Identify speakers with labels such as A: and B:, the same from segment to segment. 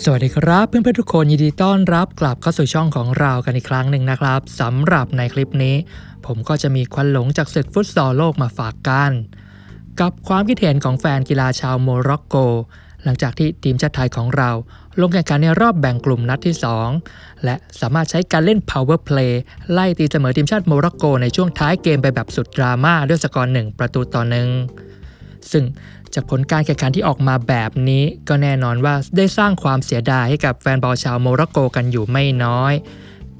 A: สวัสดีครับเพื่อนๆทุกคนยินดีต้อนรับกลับเข้าสู่ช่องของเรากันอีกครั้งหนึ่งนะครับสำหรับในคลิปนี้ ผมก็จะมีควันหลงจากศึกฟุตซอลโลกมาฝากกัน กับความคิดเห็นของแฟนกีฬาชาวโมร็อกโก หลังจากที่ทีมชาติไทยของเรา ลงแข่งขันในรอบแบ่งกลุ่มนัดที่ 2 และสามารถใช้การเล่น power play ไล่ตีเสมอทีมชาติโมร็อกโกในช่วงท้ายเกมไปแบบสุดดราม่าด้วยสกอร์หนึ่งประตูต่อหนึ่ง ซึ่งจากผลการแข่งขันที่ออกมาแบบนี้ก็แน่นอนว่าได้สร้างความเสียดายให้กับแฟนบอลชาวโมร็อกโกกันอยู่ไม่น้อย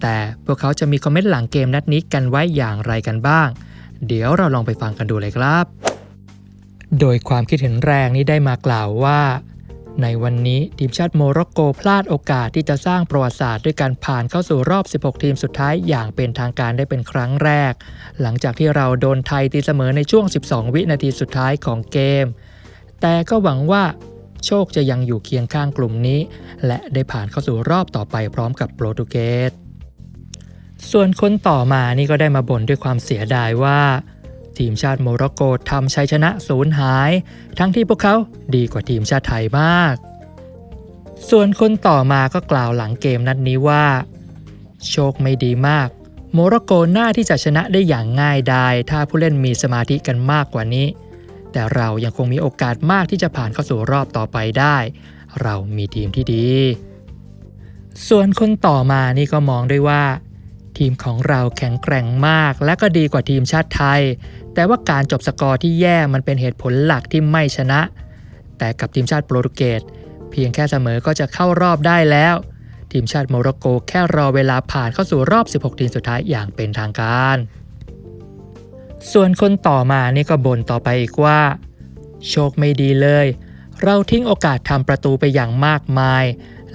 A: แต่พวกเขาจะมีคอมเมนต์หลังเกมนัดนี้กันไว้อย่างไรกันบ้าง เดี๋ยวเราลองไปฟังกันดูเลยครับ โดยความคิดเห็นแรงนี้ได้มากล่าวว่า ในวันนี้ทีมชาติโมร็อกโกพลาดโอกาสที่จะสร้างประวัติศาสตร์ด้วยการผ่านเข้าสู่รอบ 16 ทีมสุดท้ายอย่างเป็นทางการได้เป็นครั้งแรก หลังจากที่เราโดนไทยตีเสมอในช่วง 12 วินาทีสุดท้ายของเกม แต่ก็หวังว่าโชคจะยังอยู่เคียงข้างกลุ่มนี้ และได้ผ่านเข้าสู่รอบต่อไปพร้อมกับโปรตุเกสส่วนคนต่อมานี่ก็ได้มาบ่นด้วยความเสียดายว่า ทีมชาติโมร็อกโกทำชัยชนะสูญหาย ทั้งที่พวกเขาดีกว่าทีมชาติไทยมาก ส่วนคนต่อมาก็กล่าวหลังเกมนัดนี้ว่า โชคไม่ดีมาก โมร็อกโกน่าที่จะชนะได้อย่างง่ายดายถ้าผู้เล่นมีสมาธิกันมากกว่านี้ แต่เรายังคงมีโอกาสมากที่จะผ่านเข้าสู่รอบต่อไปได้ เรามีทีมที่ดี ส่วนคนต่อมานี่ก็มองด้วยว่าทีมของเราแข็งแกร่งมากและก็ดีกว่าทีมชาติไทย แต่ว่าการจบสกอร์ที่แย่มันเป็นเหตุผลหลักที่ไม่ชนะ แต่กับทีมชาติโปรตุเกสเพียงแค่เสมอก็จะเข้ารอบได้แล้ว ทีมชาติโมร็อกโกแค่รอเวลาผ่านเข้าสู่รอบ 16 ทีมสุดท้ายอย่างเป็นทางการ ส่วนคนต่อมานี่ก็บ่นต่อไปอีกว่า โชคไม่ดีเลย เราทิ้งโอกาสทำประตูไปอย่างมากมาย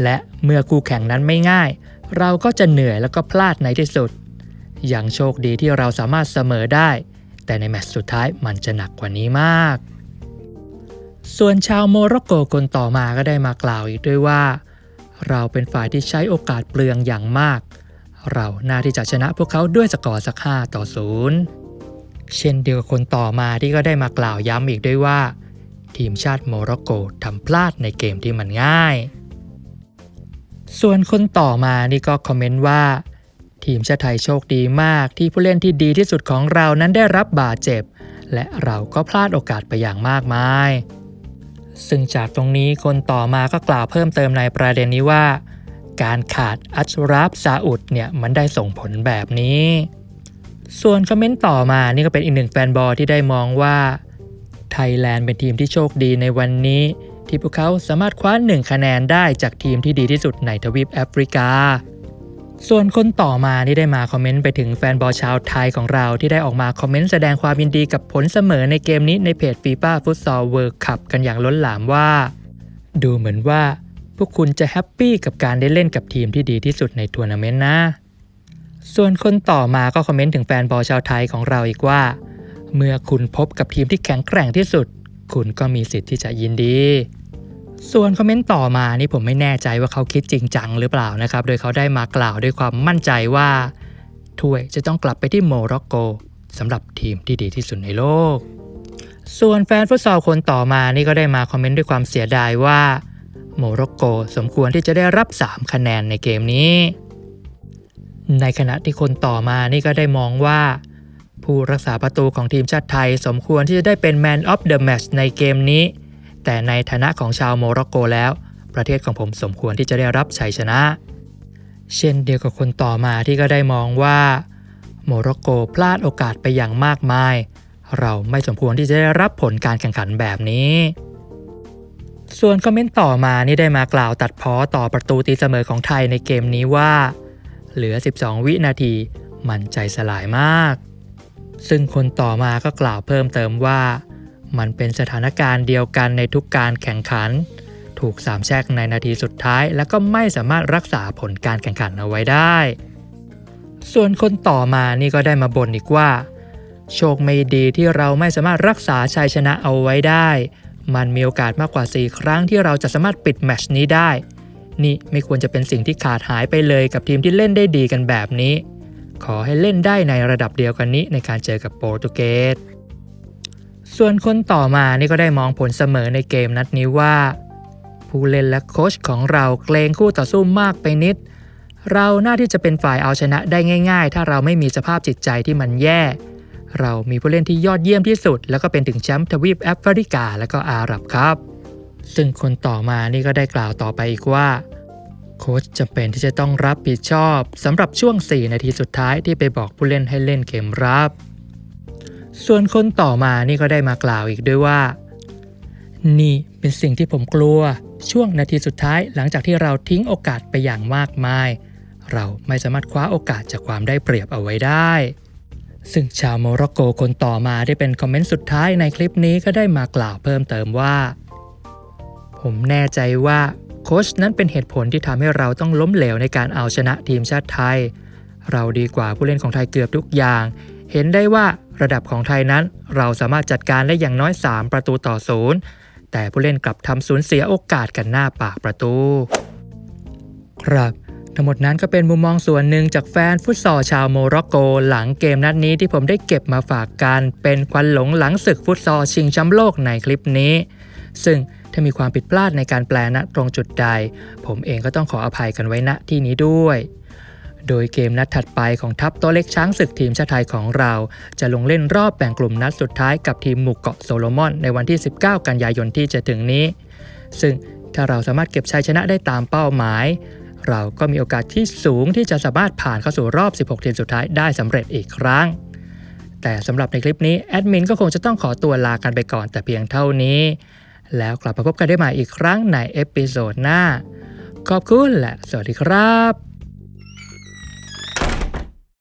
A: และเมื่อคู่แข่งนั้นไม่ง่าย เราก็จะเหนื่อยแล้วก็พลาดในที่สุด อย่างโชคดีที่เราสามารถเสมอได้ แต่ในแมตช์สุดท้ายมันจะหนักกว่านี้มาก ส่วนชาวโมร็อกโกคนต่อมาก็ได้มากล่าวอีกด้วยว่า เราเป็นฝ่ายที่ใช้โอกาสเปลืองอย่างมาก เราน่าที่จะชนะพวกเขาด้วยสกอร์สัก5ต่อ0เช่นเดียวกับคนต่อมาที่ก็ได้มากล่าวย้ำอีกด้วยว่า ทีมชาติโมร็อกโกทำพลาดในเกมที่มันง่าย ส่วนคนต่อมานี่ก็คอมเมนต์ว่า ทีมชาติไทยโชคดีมากที่ผู้เล่นที่ดีที่สุดของเรานั้นได้รับบาดเจ็บ และเราก็พลาดโอกาสไปอย่างมากมาย ซึ่งจากตรงนี้คนต่อมาก็กล่าวเพิ่มเติมในประเด็นนี้ว่า การขาดอัชราฟซาอุดเนี่ยมันได้ส่งผลแบบนี้ ส่วนคอมเมนต์ต่อมานี่ก็เป็นอีกหนึ่งแฟนบอลที่ได้มองว่าไทยแลนด์เป็นทีมที่โชคดีในวันนี้ ที่พวกเขาสามารถคว้าหนึ่งคะแนนได้จากทีมที่ดีที่สุดในทวีปแอฟริกา ส่วนคนต่อมาที่ได้มาคอมเมนต์ไปถึงแฟนบอลชาวไทยของเราที่ได้ออกมาคอมเมนต์แสดงความยินดีกับผลเสมอในเกมนี้ในเพจ FIFA Futsal World Cup กันอย่างล้นหลามว่า ดูเหมือนว่า พวกคุณจะแฮปปี้กับการได้เล่นกับทีมที่ดีที่สุดในทัวร์นาเมนต์นะ ส่วนคนต่อมาก็คอมเมนต์ถึงแฟนบอลชาวไทยของเราอีกว่า เมื่อคุณพบกับทีมที่แข็งแกร่งที่สุด คุณก็มีสิทธิ์ที่จะยินดี ส่วนคอมเมนต์ต่อมานี่ผมไม่แน่ใจว่าเขาคิดจริงจังหรือเปล่านะครับ โดยเขาได้มากล่าวด้วยความมั่นใจว่าถ้วยจะต้องกลับไปที่โมร็อกโกสำหรับทีมที่ดีที่สุดในโลก ส่วนแฟนฟุตซอลคนต่อมานี่ก็ได้มาคอมเมนต์ด้วยความเสียดายว่าโมร็อกโกสมควรที่จะได้รับ 3 คะแนนในเกมนี้ ในขณะที่คนต่อมานี่ก็ได้มองว่า ผู้รักษาประตูของทีมชาติไทยสมควรที่จะได้เป็น Man of the Match ในเกมนี้ แต่ในฐานะของชาวโมร็อกโกแล้ว ประเทศของผมสมควรที่จะได้รับชัยชนะ เช่นเดียวกับคนต่อมาที่ก็ได้มองว่า โมร็อกโกพลาดโอกาสไปอย่างมากมาย เราไม่สมควรที่จะได้รับผลการแข่งขันแบบนี้ ส่วนคอมเมนต์ต่อมานี่ได้มากล่าวตัดพ้อต่อประตูตีเสมอของไทยในเกมนี้ว่า เหลือ 12 วินาทีมันใจสลายมาก ซึ่งคนต่อมาก็กล่าวเพิ่มเติมว่า มันเป็นสถานการณ์เดียวกันในทุกการแข่งขัน ถูกสามแช่งในนาทีสุดท้าย แล้วก็ไม่สามารถรักษาผลการแข่งขันเอาไว้ได้ ส่วนคนต่อมานี่ก็ได้มาบ่นอีกว่า โชคไม่ดีที่เราไม่สามารถรักษาชัยชนะเอาไว้ได้ มันมีโอกาสมากกว่า 4 ครั้งที่เราจะสามารถปิดแมชนี้ได้ นี่ไม่ควรจะเป็นสิ่งที่ขาดหายไปเลยกับทีมที่เล่นได้ดีกันแบบนี้ ขอให้เล่นได้ในระดับเดียวกันนี้ในการเจอกับโปรตุเกส ส่วนคนต่อมานี่ก็ได้มองผลเสมอในเกมนัดนี้ว่า ผู้เล่นและโค้ชของเราเกรงคู่ต่อสู้มากไปนิด เราน่าที่จะเป็นฝ่ายเอาชนะได้ง่าย ๆ ถ้าเราไม่มีสภาพจิตใจที่มันแย่ เรามีผู้เล่นที่ยอดเยี่ยมที่สุด แล้วก็เป็นถึงแชมป์ทวีปแอฟริกาและก็อาหรับครับ ซึ่งคนต่อมานี่ก็ได้กล่าวต่อไปอีกว่าโค้ชจำเป็นที่จะต้องรับผิดชอบสำหรับช่วง 4 นาทีสุดท้ายที่ไปบอกผู้เล่นให้เล่นเกมรับ ส่วนคนต่อมานี่ก็ได้มากล่าวอีกด้วยว่า นี่เป็นสิ่งที่ผมกลัว ช่วงนาทีสุดท้ายหลังจากที่เราทิ้งโอกาสไปอย่างมากมาย เราไม่สามารถคว้าโอกาสจากความได้เปรียบเอาไว้ได้ ซึ่งชาวโมร็อกโกคนต่อมาได้เป็นคอมเมนต์สุดท้ายในคลิปนี้ก็ได้มากล่าวเพิ่มเติมว่า ผมแน่ใจว่าโค้ชนั้นเป็นเหตุผลที่ทำให้เราต้องล้มเหลวในการเอาชนะทีมชาติไทย เราดีกว่าผู้เล่นของไทยเกือบทุกอย่าง เห็นได้ว่าระดับของไทยนั้น เราสามารถจัดการได้อย่างน้อย 3 ประตูต่อศูนย์แต่ผู้เล่นกลับทำสูญเสียโอกาสกันหน้าปากประตู ครับ ทั้งหมดนั้นก็เป็นมุมมองส่วนหนึ่งจากแฟนฟุตซอลชาวโมร็อกโก หลังเกมนัดนี้ที่ผมได้เก็บมาฝากกันเป็นควันหลงหลังศึกฟุตซอลชิงแชมป์โลกในคลิปนี้ ซึ่งถ้ามีความผิดพลาดในการแปลณตรงจุดใด ผมเองก็ต้องขออภัยกันไว้ณที่นี้ด้วย โดยเกมนัดถัดไปของทัพโตวเล็กช้างศึกทีมชาติไทยของเรา จะลงเล่นรอบแบ่งกลุ่มนัดสุดท้ายกับทีมหมู่เกาะโซโลมอน ในวันที่ 19 กันยายนที่จะถึงนี้ ซึ่งถ้าเราสามารถเก็บชัยชนะได้ตามเป้าหมาย เราก็มีโอกาสที่สูงที่จะสามารถผ่านเข้าสู่รอบ 16 ทีมสุดท้ายได้สำเร็จอีกครั้ง แต่สำหรับในคลิปนี้แอดมินก็คงจะต้องขอตัวลากันไปก่อนแต่เพียงเท่านี้ แล้วกลับมาพบกันได้ใหม่อีกครั้งในเอพิโซดหน้า ขอบคุณและสวัสดีครับ